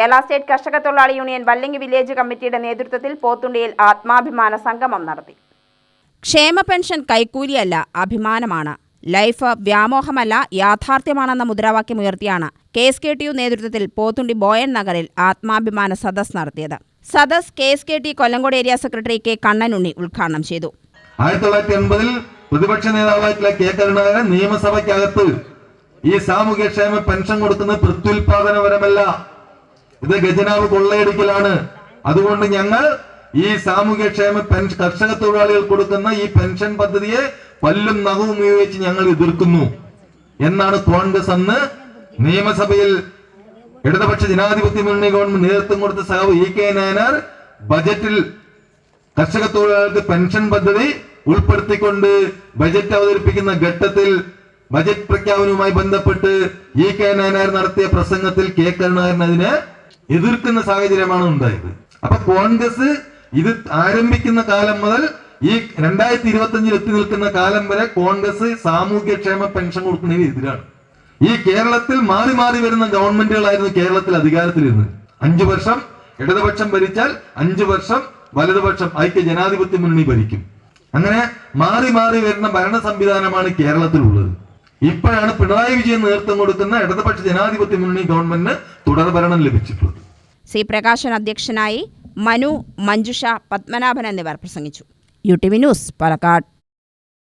Kerala state കർഷക തൊഴിലാളി union Vallangi village കമ്മിറ്റിയുടെ നേതൃത്വത്തിൽ പോത്തുണ്ടിയിൽ ആത്മാഭിമാന സംഗമം നടത്തി. ക്ഷേമ പെൻഷൻ കൈക്കൂലിയല്ല അഭിമാനമാണ്. ലൈഫ് വ്യാമോഹമല്ല യാഥാർത്ഥ്യമാണെന്ന മുദ്രാവാക്യം ഉയർത്തിയാണ് K S K T U നേതൃത്വത്തിൽ പോത്തുണ്ടി ബോയൻ നഗറിൽ ആത്മാഭിമാന സദസ് നടത്തിയത്. സദസ് K S K T Kollengode area secretary K Kannanunni ഉദ്ഘാടനം ചെയ്തു. ആയിരത്തി തൊള്ളായിരത്തി എൺപതിൽ പ്രതിപക്ഷ നേതാവായിട്ടുള്ള കെ കരുണാകരൻ നിയമസഭയ്ക്കകത്ത് ഈ സാമൂഹ്യക്ഷേമ പെൻഷൻ കൊടുക്കുന്നത് പ്രത്യുൽപാദനപരമല്ല. ഇത് ഖജനാവ് കൊള്ളയടിക്കലാണ്. അതുകൊണ്ട് ഞങ്ങൾ ഈ സാമൂഹ്യക്ഷേമ പെൻഷൻ കർഷക തൊഴിലാളികൾ കൊടുക്കുന്ന ഈ പെൻഷൻ പദ്ധതിയെ പല്ലും നഖവും ഉപയോഗിച്ച് ഞങ്ങൾ എതിർക്കുന്നു. എന്നാണ് കോൺഗ്രസ് അന്ന് നിയമസഭയിൽ ഇടതുപക്ഷ ജനാധിപത്യ മുന്നണി ഗവൺമെന്റ് നേതൃത്വം കൊടുത്ത സഹാവ് ഇ കെ നായനാർ ബജറ്റിൽ കർഷക തൊഴിലാളികൾക്ക് പെൻഷൻ പദ്ധതി ഉൾപ്പെടുത്തിക്കൊണ്ട് ബജറ്റ് അവതരിപ്പിക്കുന്ന ഘട്ടത്തിൽ ബജറ്റ് പ്രഖ്യാപനവുമായി ബന്ധപ്പെട്ട് ഇ കെ നായനാർ നടത്തിയ പ്രസംഗത്തിൽ കെ കരുണാകരൻ അതിനെ എതിർക്കുന്ന സാഹചര്യമാണ് ഉണ്ടായത്. അപ്പൊ കോൺഗ്രസ് ഇത് ആരംഭിക്കുന്ന കാലം മുതൽ ഈ രണ്ടായിരത്തി ഇരുപത്തി അഞ്ചിൽ എത്തി നിൽക്കുന്ന കാലം വരെ കോൺഗ്രസ് സാമൂഹ്യക്ഷേമ പെൻഷൻ കൊടുക്കുന്നതിന് എതിരാണ്. ഈ കേരളത്തിൽ മാറി മാറി വരുന്ന ഗവൺമെന്റുകളായിരുന്നു കേരളത്തിൽ അധികാരത്തിലിരുന്നത്. അഞ്ചു വർഷം ഇടതുപക്ഷം ഭരിച്ചാൽ അഞ്ചു വർഷം വലതുപക്ഷം ഐക്യ ജനാധിപത്യ മുന്നണി ഭരിക്കും. അങ്ങനെ മാറി മാറി വരുന്ന ഭരണ സംവിധാനമാണ് കേരളത്തിലുള്ളത്. ഇപ്പോഴാണ് പിണറായി വിജയൻ നേതൃത്വം കൊടുക്കുന്ന ഇടതുപക്ഷ ജനാധിപത്യ മുന്നണി ഗവൺമെന്റിന് തുടർഭരണം ലഭിച്ചിട്ടുള്ളത്. സി പ്രകാശൻ അധ്യക്ഷനായി മനു മഞ്ജുഷ പത്മനാഭൻ എന്നിവർ പ്രസംഗിച്ചു U T V news Palakkad